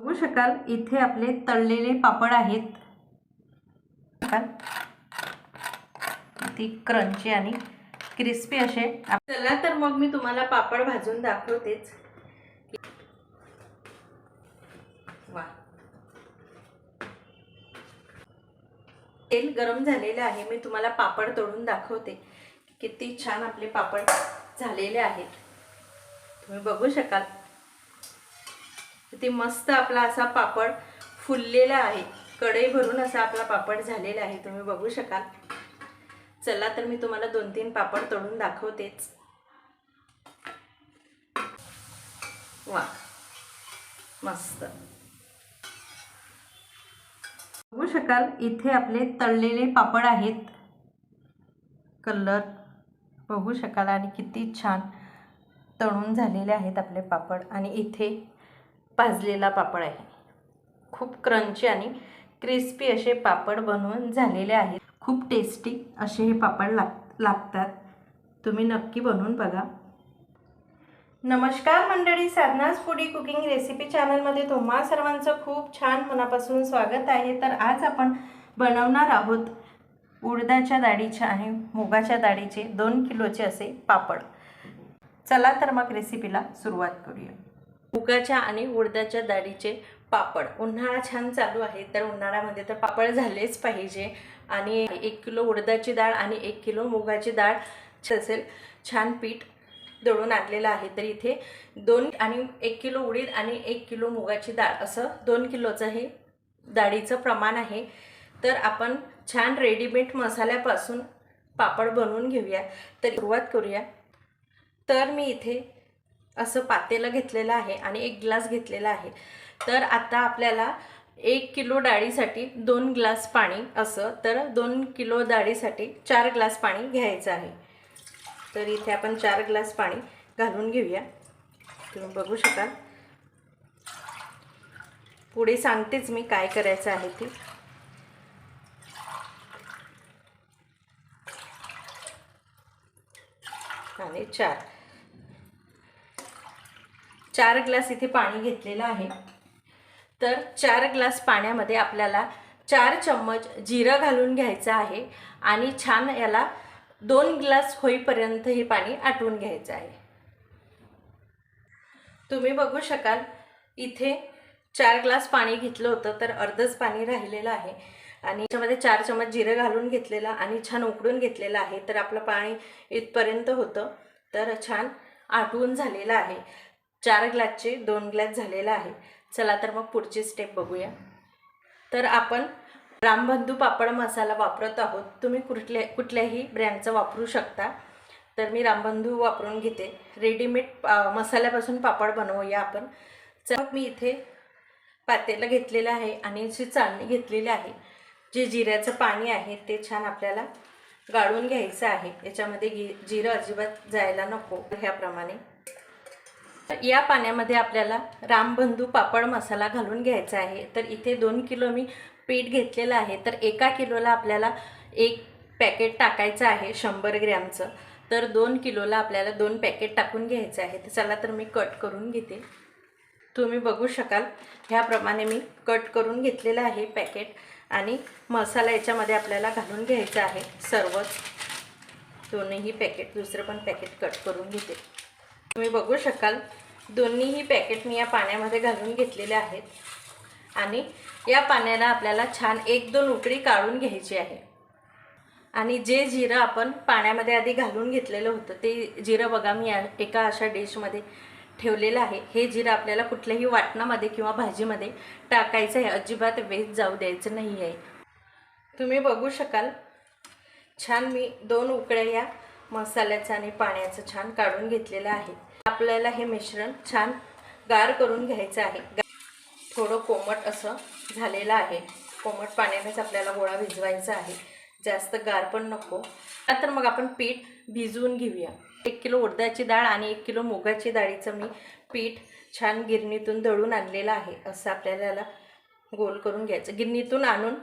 बघू शकाल इथे आपले तळलेले पापड आहेत. ती क्रंची आणि क्रिस्पी असे. चला तर मग मी तुम्हाला पापड भाजून दाखवतेच. वा. तेल गरम झालेलं आहे. मी तुम्हाला पापड तळून दाखवते. किती छान आपले पापड झालेले आहेत. तुम्ही बघू शकाल. ते मस्त आपला असा पापड फुललेला आहे. कढई भरून असा आपला पापड झालेला आहे. तुम्ही बघू शकाल. चला तर मी तुम्हाला दोन तीन पापड तळून दाखवतेच. वा. मस्त. बघू शकाल इथे आपले तळलेले पापड आहेत. कलर. बघू शकाल आणि किती छान तळून झालेले आहेत आपले पापड. आणि इथे भाजलेला पापड आहे. खूप क्रंची आणि क्रिस्पी असे पापड बनवून झालेले आहेत. खूप टेस्टी असे हे पापड लाग लागतात. तुम्ही नक्की बनवून बघा. नमस्कार मंडळी साधनास फुडी कुकिंग रेसिपी चॅनलमध्ये तुम्हा सर्वांचं खूप छान मनापासून स्वागत आहे. तर आज आपण बनवणार आहोत उडदाच्या डाळीच्या आणि मुगाच्या डाळीचे दोन किलोचे असे पापड. चला तर मग रेसिपीला सुरुवात करूया. मुगाच्या आणि उडदाच्या डाळीचे पापड. उन्हाळा छान चालू आहे तर उन्हाळ्यामध्ये तर पापड झालेच पाहिजे. आणि एक किलो उडदाची डाळ आणि एक किलो मुगाची डाळ असेल छान पीठ दळून आणलेलं आहे. तर इथे दोन आणि एक किलो उडीद आणि एक किलो मुगाची डाळ असं दोन किलोचं हे डाळीचं प्रमाण आहे. तर आपण छान रेडीमेड मसाल्यापासून पापड बनवून घेऊया. तर सुरुवात करूया. तर मी इथे असं पातेलं घेतलेलं आहे आणि एक ग्लास घेतलेला आहे. तर आता आपल्याला एक किलो डाळीसाठी दोन ग्लास पाणी असं तर दोन किलो डाळीसाठी चार ग्लास पाणी घ्यायचं आहे. तर इथे आपण चार ग्लास पाणी घालून घेऊया. तुम्ही बघू शकाल. पुढे सांगतेच मी काय करायचं आहे ते. आणि चार. चार ग्लास इथे पाणी घेतलेलं आहे. तर चार ग्लास पाण्यामध्ये आपल्याला चार चम्मच जिरं घालून घ्यायचं आहे आणि छान याला दोन ग्लास होईपर्यंत हे पाणी आटवून घ्यायचं आहे. तुम्ही बघू शकाल इथे चार ग्लास पाणी घेतलं होतं तर अर्धच पाणी राहिलेलं आहे. आणि याच्यामध्ये चार चमच जिरं घालून घेतलेलं आणि छान उकडून घेतलेलं आहे. तर आपलं पाणी इथपर्यंत होतं. तर छान आटवून झालेलं आहे. चार ग्लासचे दोन ग्लास झालेला आहे. चला तर मग पुढची स्टेप बघूया. तर आपण रामबंधू पापड मसाला वापरत आहोत. तुम्ही कुठल्या कुठल्याही ब्रँडचा वापरू शकता. तर मी रामबंधू वापरून घेते. रेडीमेड पा मसाल्यापासून पापड बनवूया आपण. तर मग मी इथे पातेलं घेतलेलं आहे आणि जी चाळणी घेतलेली आहे जे जिऱ्याचं पाणी आहे ते छान आपल्याला गाळून घ्यायचं आहे. याच्यामध्ये गी जिरं अजिबात जायला नको ह्याप्रमाणे. या पाण्यामध्ये आपल्याला रामबंधू पापड मसाला घालून घ्यायचा आहे. तर इथे दोन किलो मी पीठ घेतलेलं आहे. तर एका किलोला आपल्याला एक पॅकेट टाकायचं आहे शंभर ग्रॅमचं. तर दोन किलोला आपल्याला दोन पॅकेट टाकून घ्यायचं आहे तर चला तर मी कट करून घेते. तुम्ही बघू शकाल ह्याप्रमाणे मी कट करून घेतलेलं आहे पॅकेट आणि मसाला याच्यामध्ये आपल्याला घालून घ्यायचा आहे सर्वच. दोन्हीही पॅकेट दुसरं पण पॅकेट कट करून घेते. तुम्ही बघू शकाल दोन्हीही पॅकेट मी या पाण्यामध्ये घालून घेतलेले आहेत. आणि या पाण्याला आपल्याला छान एक दोन उकळी काढून घ्यायची आहे. आणि जे जिरं आपण पाण्यामध्ये आधी घालून घेतलेलं होतं ते जिरं बघा मी या एका अशा डिशमध्ये ठेवलेलं आहे. हे जिरं आपल्याला कुठल्याही वाटणामध्ये किंवा भाजीमध्ये टाकायचं आहे. अजिबात वेस्ट जाऊ द्यायचं नाही आहे तुम्ही बघू शकाल छान मी दोन उकळ्या या मसाल्याचं आणि पाण्याचं छान काढून घेतलेलं आहे. आपल्याला हे मिश्रण छान गार करून घ्यायचं आहे. थोडं कोमट असं झालेलं आहे. कोमट पाण्यानेच आपल्याला गोळा भिजवायचा आहे. जास्त गार पण नको. तर मग आपण पीठ भिजवून घेऊया. एक किलो उडदाची डाळ आणि एक किलो मुगाची डाळीचं मी पीठ छान गिरणीतून दळून आणलेलं आहे. असं आपल्याला याला गोल करून घ्यायचं. गिरणीतून आणून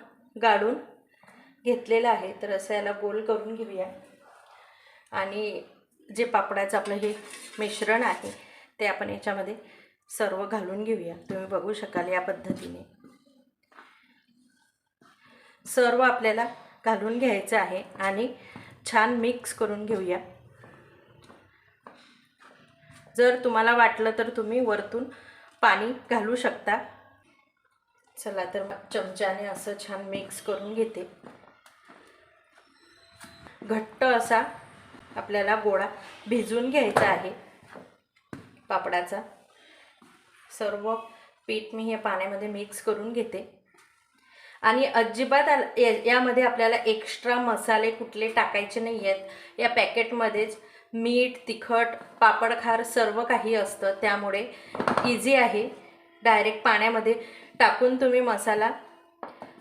गाळून घेतलेलं आहे. तर असं याला गोल करून घेऊया. आणि जे पापडाचं आपलं हे मिश्रण आहे ते आपण याच्यामध्ये सर्व घालून घेऊया. तुम्ही बघू शकाल या पद्धतीने. सर्व आपल्याला घालून घ्यायचं आहे आणि छान मिक्स करून घेऊया. जर तुम्हाला वाटलं तर तुम्ही वरतून पाणी घालू शकता. चला तर मग चमच्याने असं छान मिक्स करून घेते. घट्ट असा आपल्याला गोळा भिजवून घ्यायचा आहे. पापडाचा. सर्व पीठ मी हे पाण्यामध्ये मिक्स करून घेते. आणि अजिबात आल- या- यामध्ये आपल्याला एक्स्ट्रा मसाले कुठले टाकायचे नाही आहेत या पॅकेटमध्येच मीठ तिखट पापडखार सर्व काही असतं. त्यामुळे इझी आहे. डायरेक्ट पाण्यामध्ये टाकून तुम्ही मसाला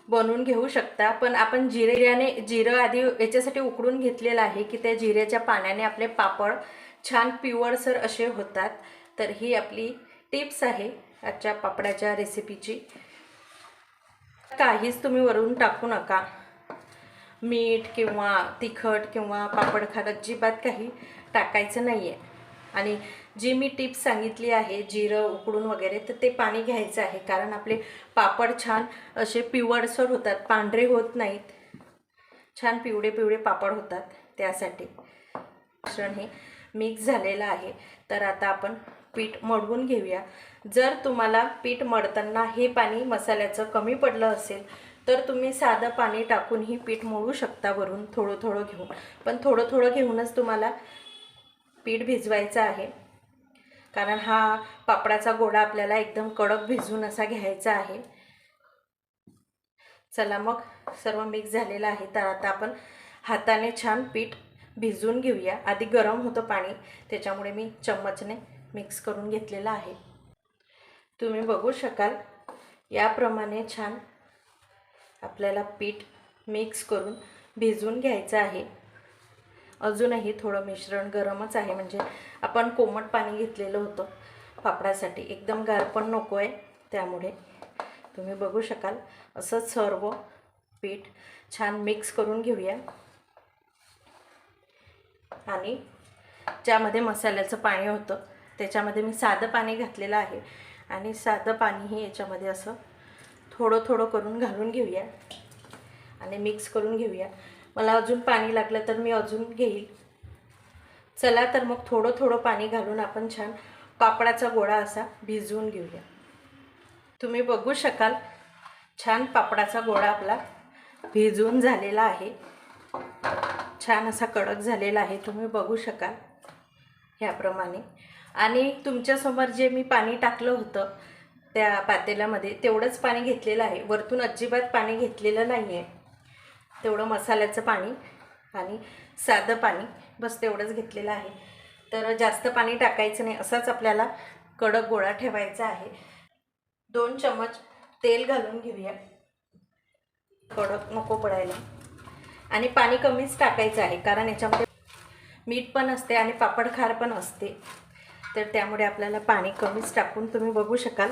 बनवून घेऊ शकता. पण आपण जिऱ्याने जिरं आधी याच्यासाठी उकडून घेतलेलं आहे की त्या जिऱ्याच्या पाण्याने आपले पापड छान पिवळसर असे होतात. तर ही आपली टिप्स आहे आजच्या पापडाच्या रेसिपीची काहीच तुम्ही वरून टाकू नका. मीठ किंवा तिखट किंवा पापड खात अजिबात काही टाकायचं नाही आहे आणि जी मी टिप्स सांगितली आहे जिरं उकडून वगैरे तर ते पाणी घ्यायचं आहे. कारण आपले पापड छान असे पिवळसर होतात पांढरे होत नाहीत. छान पिवळे पिवळे पापड होतात त्यासाठी. मिश्रण हे मिक्स झालेलं आहे. तर आता आपण पीठ मळवून घेऊया. जर तुम्हाला पीठ मळताना हे पाणी मसाल्याचं कमी पडलं असेल तर तुम्ही साधं पाणी टाकूनही पीठ मळू शकता वरून. थोडं थोडं घेऊन. पण थोडं थोडं घेऊनच तुम्हाला पीठ भिजवायचं आहे. कारण हा पापडाचा गोडा आपल्याला एकदम कडक भिजवून असा घ्यायचा आहे. चला मग सर्व मिक्स झालेलं आहे तर आता आपण हाताने छान पीठ भिजून घेऊया. आधी गरम होतं पाणी त्याच्यामुळे मी चम्मचने मिक्स करून घेतलेलं आहे. तुम्ही बघू शकाल याप्रमाणे छान आपल्याला पीठ मिक्स करून भिजवून घ्यायचं आहे. अजूनही थोडं मिश्रण गरमच आहे. म्हणजे आपण कोमट पाणी घेतलेलं होतं पापडासाठी. एकदम गार पण नको आहे त्यामुळे. तुम्ही बघू शकाल. असं सर्व पीठ छान मिक्स करून घेऊया. आणि ज्यामध्ये मसाल्याचं पाणी होतं त्याच्यामध्ये मी साधं पाणी घातलेलं आहे. आणि साधं पाणीही याच्यामध्ये असं थोडं थोडं करून घालून घेऊया. आणि मिक्स करून घेऊया. मला अजून पाणी लागलं तर मी अजून घेईल. चला तर मग थोडं थोडं पाणी घालून आपण छान पापडाचा गोळा असा भिजवून घेऊया. तुम्ही बघू शकाल छान पापडाचा गोळा आपला भिजवून झालेला आहे. छान असा कडक झालेला आहे तुम्ही बघू शकाल ह्याप्रमाणे. आणि तुमच्यासमोर जे मी पाणी टाकलं होतं त्या पातेल्यामध्ये तेवढंच पाणी घेतलेलं आहे. वरतून अजिबात पाणी घेतलेलं नाही आहे तेवढं मसाल्याचं पाणी आणि साधं पाणी. बस तेवढंच घेतलेलं आहे. तर जास्त पाणी टाकायचं नाही असाच आपल्याला कडक गोळा ठेवायचा आहे. दोन चमच तेल घालून घेऊया. कडक नको पडायला. आणि पाणी कमीच टाकायचं आहे कारण याच्यामध्ये मीठ पण असते आणि पापड खार पण असते. तर त्यामुळे आपल्याला पाणी कमीच टाकून तुम्ही बघू शकाल.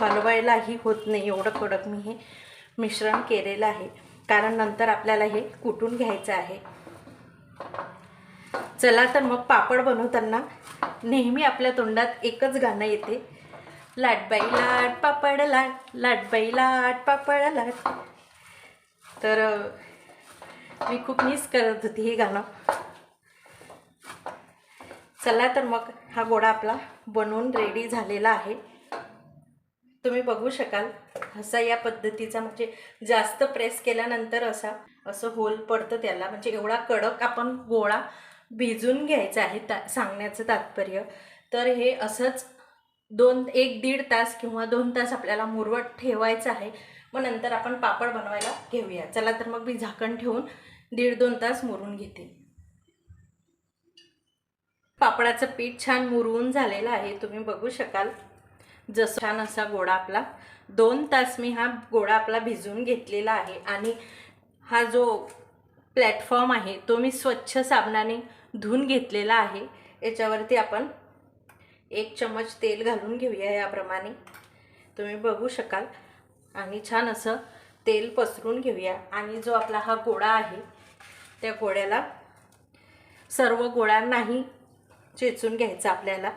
हलवायलाही होत नाही एवढं कडक मी हे मिश्रण केलेलं आहे. कारण नंतर आपल्याला हे कुटून घ्यायचं आहे. चला तर मग पापड बनवताना नेहमी आपल्या तोंडात एकच गाणं येते. लाटबाई लाट पापड लाट लाटबाई लाट पापड लाट. तर मी खूप मिस करत होती हे गाणं. चला तर मग हा गोळा आपला बनवून रेडी झालेला आहे. तुम्ही बघू शकाल. असा या पद्धतीचा म्हणजे जास्त प्रेस केल्यानंतर असा असं होल पडतं त्याला. म्हणजे एवढा कडक आपण गोळा भिजून घ्यायचा आहे ता सांगण्याचं तात्पर्य. तर हे असंच दोन एक दीड तास किंवा दोन तास आपल्याला मुरवट ठेवायचं आहे. मग नंतर आपण पापड बनवायला घेऊया. चला तर मग मी झाकण ठेवून दीड दोन तास मुरून घेते. पापडाचं पीठ छान मुरवून झालेलं आहे. तुम्ही बघू शकाल. जसं छान असा गोळा आपला दोन तास मी हा गोळा आपला भिजवून घेतलेला आहे. आणि हा जो प्लॅटफॉर्म आहे तो मी स्वच्छ साबणाने धुवून घेतलेला आहे. याच्यावरती आपण एक चम्मच तेल घालून घेऊया याप्रमाणे. तुम्ही बघू शकाल. आणि छान असं तेल पसरून घेऊया. आणि जो आपला हा गोळा आहे त्या गोळ्याला सर्व गोळ्यांनाही चेचून घ्यायचा आपल्याला.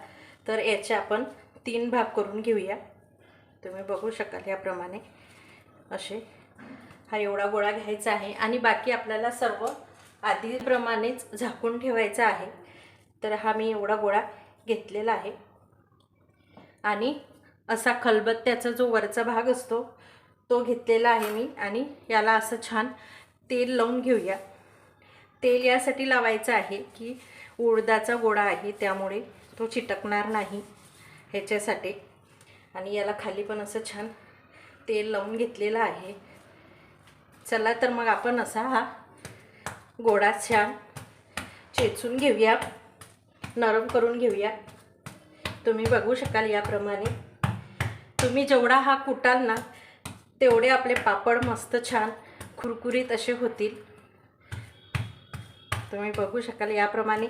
तर याचे आपण तीन भाग करून घेऊया. तुम्ही बघू शकाल याप्रमाणे असे. हा एवढा गोळा घ्यायचा आहे आणि बाकी आपल्याला सर्व आधीप्रमाणेच झाकून ठेवायचा आहे. तर हा मी एवढा गोळा घेतलेला आहे. आणि असा खलबत्त्याचा जो वरचा भाग असतो तो घेतलेला आहे मी आणि याला असं छान तेल लावून घेऊया. तेल यासाठी लावायचं आहे की उडदाचा गोळा आहे त्यामुळे तो चिटकणार नाही. ह्याच्यासाठी. आणि याला खाली पण असं छान तेल लावून घेतलेलं आहे. चला तर मग आपण असा हा गोळा छान चेचून घेऊया. नरम करून घेऊया. तुम्ही बघू शकाल याप्रमाणे. तुम्ही जेवढा हा कुटाल ना तेवढे आपले पापड मस्त छान खुरकुरीत असे होतील. तुम्ही बघू शकाल याप्रमाणे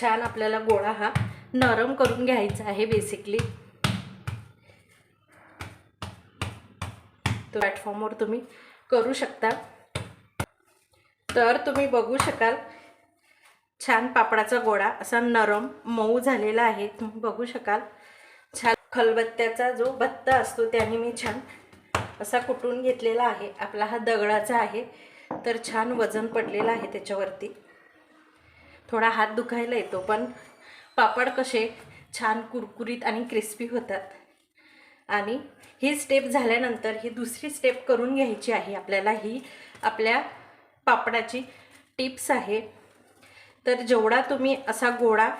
छान आपल्याला गोळा हा नरम करून घ्यायचं आहे बेसिकली तो प्लॅटफॉर्मवर तुम्ही करू शकता. तर तुम्ही बघू शकाल छान पापडाचा गोळा असा नरम मऊ झालेला आहे. तुम्ही बघू शकाल छान खलबत्त्याचा जो बत्ता असतो त्याने मी छान असा कुटून घेतलेला आहे. आपला हा दगडाचा आहे तर छान वजन पडलेलं आहे त्याच्यावरती. थोडा हात दुखायला येतो पण पापड कसे छान कुरकुरीत आणि क्रिस्पी होतात. आणि ही स्टेप झाल्यानंतर ही दुसरी स्टेप करून घ्यायची आहे आपल्याला. ही आपल्या पापडाची टिप्स आहे. तर जेवढा तुम्ही असा गोळा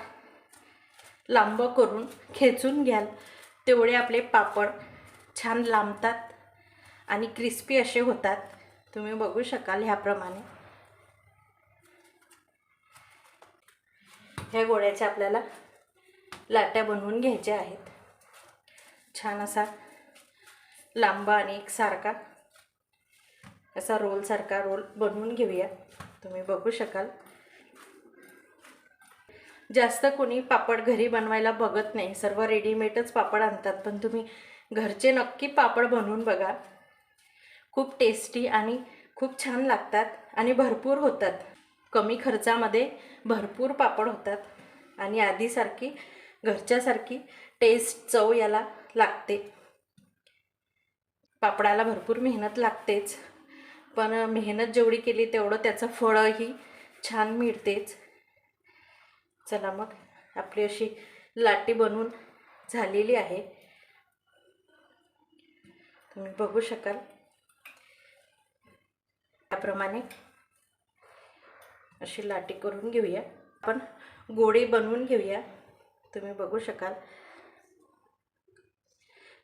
लांब करून खेचून घ्याल तेवढे आपले पापड छान लांबतात आणि क्रिस्पी असे होतात. तुम्ही बघू शकाल ह्याप्रमाणे. ह्या गोळ्याच्या आपल्याला लाट्या बनवून घ्यायच्या आहेत. छान असा लांबा आणि एकसारखा असा रोलसारखा रोल बनवून घेऊया. तुम्ही बघू शकाल. जास्त कोणी पापड घरी बनवायला बघत नाही. सर्व रेडीमेडच पापड आणतात. पण तुम्ही घरचे नक्की पापड बनवून बघा. खूप टेस्टी आणि खूप छान लागतात आणि भरपूर होतात. कमी खर्चामध्ये भरपूर पापड होतात. आणि आधीसारखी घरच्यासारखी टेस्ट चव याला लागते. पापडाला भरपूर मेहनत लागतेच. पण मेहनत जेवढी केली तेवढं त्याचं फळंही छान मिळतेच. चला मग आपली अशी लाटी बनवून झालेली आहे. तुम्ही बघू शकाल. त्याप्रमाणे अशी लाटी करून घेऊया. आपण गोळी बनवून घेऊया. तुम्ही बघू शकाल.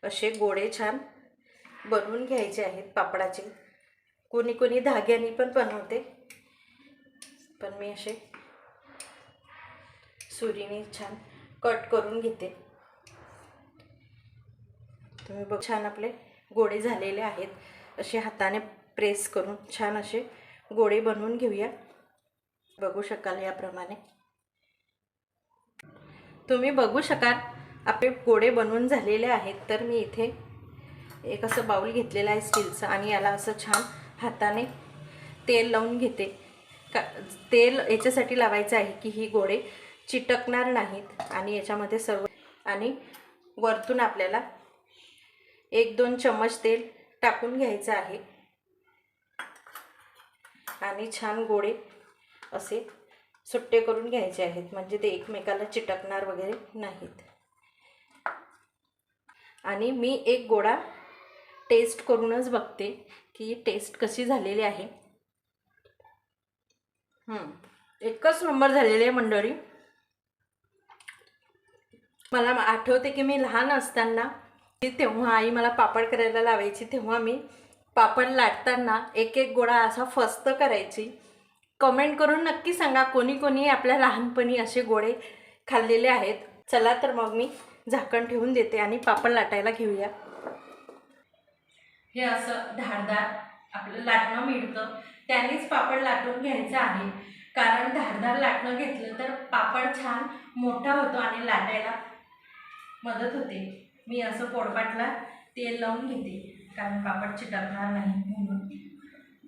असे गोळे छान बनवून घ्यायचे आहेत पापडाचे. कोणी कोणी धाग्याने पण बनवते. पण मी असे सुरीने छान कट करून घेते. तुम्ही बघ छान आपले गोळे झालेले आहेत. असे हाताने प्रेस करून छान असे गोळे बनवून घेऊया. बघू शकाल याप्रमाणे. तुम्ही बघू शकाल आपले गोडे बनवून झालेले आहेत तर मी इथे एक असं बाऊल घेतलेलं आहे स्टीलचं आणि याला असं छान हाताने तेल लावून घेते. का तेल याच्यासाठी लावायचं आहे की ही गोडे चिटकणार नाहीत आणि याच्यामध्ये सर्व आणि वरतून आपल्याला एक दोन चम्मच तेल टाकून घ्यायचं आहे. आणि छान गोळे असे सुट्टे करून घ्यायचे आहेत. म्हणजे ते एकमेकाला चिटकणार वगैरे नाहीत. आणि मी एक गोळा टेस्ट करूनच बघते की टेस्ट कशी झालेली आहे. एकच नंबर झालेली आहे मंडळी. मला आठवते की मी लहान असताना तेव्हा आई मला पापड करायला लावायची तेव्हा मी पापड लाटताना एक एक गोळा असा फस्त करायची. कमेंट करून नक्की सांगा कोणी कोणी आपल्या लहानपणी असे गोळे खाल्लेले आहेत. चला तर मग मी झाकण ठेवून देते आणि पापड लाटायला घेऊया. हे असं धारदार आपलं लाटणं मिळतं. त्यानेच पापड लाटून घ्यायचं आहे. कारण धारदार लाटणं घेतलं तर पापड छान मोठा होतो आणि लाटायला मदत होते. मी असं पोळपाटला तेल लावून घेते. कारण पापड चिटकणार नाही म्हणून.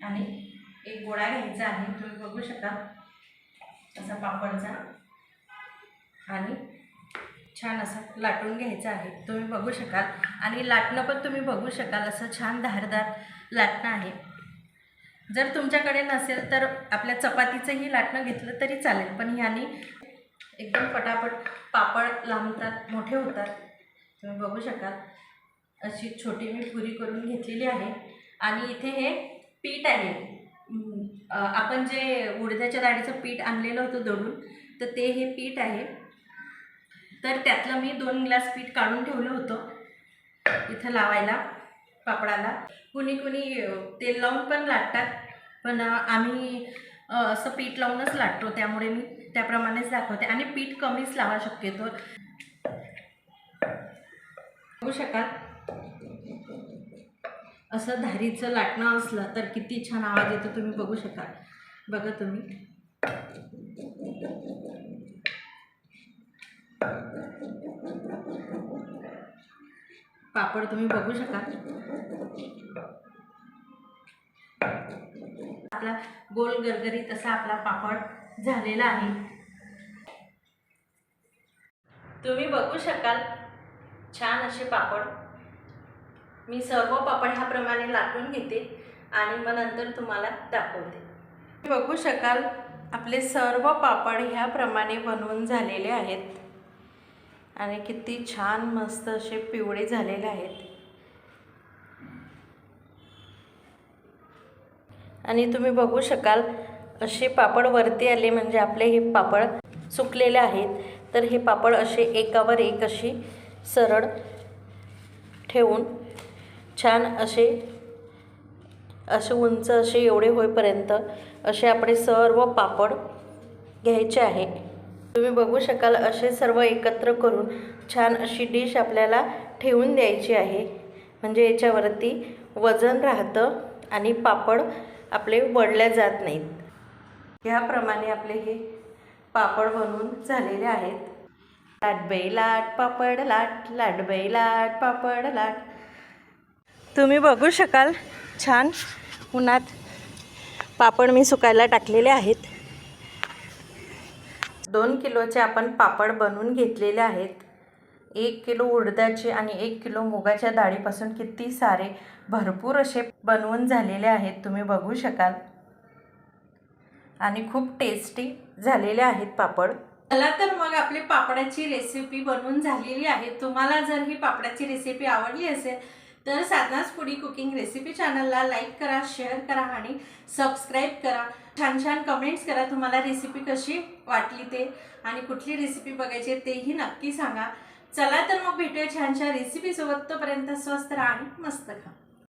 आणि एक गोळा घ्यायचा आहे तुम्ही बघू शकाल असा पापडचा. आणि छान असं लाटून घ्यायचं आहे तुम्ही बघू शकाल. आणि लाटणं पण तुम्ही बघू शकाल असं छान धारदार लाटणं आहे. जर तुमच्याकडे नसेल तर आपल्या चपातीचंही लाटणं घेतलं तरी चालेल पण ह्याने एकदम पटापट पापड लांबतात मोठे होतात. तुम्ही बघू शकाल. अशी छोटी मी पुरी करून घेतलेली आहे. आणि इथे हे पीठ आहे. आपण जे उडद्याच्या डाळीचं पीठ आणलेलं होतं दळून तर ते हे पीठ आहे. तर त्यातलं मी दोन ग्लास पीठ काढून ठेवलं होतं इथं लावायला पापडाला. कुणी कुणी तेल लावून पण लाटतात पण आम्ही असं पीठ लावूनच लाटतो त्यामुळे मी त्याप्रमाणेच दाखवते. आणि पीठ कमीच लावा शक्यतो. बघू शकाल? असं धारीचं लाटणं असलं तर किती छान आवाज येतो तुम्ही बघू शकाल. बघा तुम्ही. पापड तुम्ही बघू शकाल. आपला गोल गरगरीत असा आपला पापड झालेला आहे. तुम्ही बघू शकाल छान असे पापड मी सर्व पापड ह्याप्रमाणे लाटून घेते आणि मग नंतर तुम्हाला दाखवते. बघू शकाल आपले सर्व पापड ह्याप्रमाणे बनवून झालेले आहेत. आणि किती छान मस्त असे पिवळे झालेले आहेत. आणि तुम्ही बघू शकाल असे पापड वरती आले म्हणजे आपले हे पापड सुकलेले आहेत. तर हे पापड असे एकावर एक अशी सरळ ठेवून छान असे असे उंच असे एवढे होईपर्यंत असे आपले सर्व पापड घ्यायचे आहे. तुम्ही बघू शकाल असे सर्व एकत्र करून छान अशी डिश आपल्याला ठेवून द्यायची आहे. म्हणजे याच्यावरती वजन राहतं आणि पापड आपले वडल्या जात नाहीत. ह्याप्रमाणे आपले हे पापड बनवून झालेले आहेत. लाटबाई लाट पापड लाट लाटबाई लाट पापड लाट. तुम्ही बघू शकाल. छान. उन्हात पापड मी सुकायला टाकलेले आहेत. दोन किलोचे आपण पापड बनवून घेतलेले आहेत. एक किलो उडदाचे आणि एक किलो मुगाच्या डाळीपासून किती सारे भरपूर असे बनवून झालेले आहेत तुम्ही बघू शकाल. आणि खूप टेस्टी झालेले आहेत पापड. चला तर मग आपली पापडाची रेसिपी बनवून झालेली आहे. तुम्हाला जर ही पापडाची रेसिपी आवडली असेल तर साधनाच फुडी कुकिंग रेसिपी चॅनलला लाईक करा शेअर करा आणि सबस्क्राईब करा. छान छान कमेंट्स करा तुम्हाला रेसिपी कशी वाटली ते आणि कुठली रेसिपी बघायची तेही नक्की सांगा. चला तर मग भेटूया छानशा रेसिपीसोबत तोपर्यंत स्वस्त राहा आणि मस्त खा.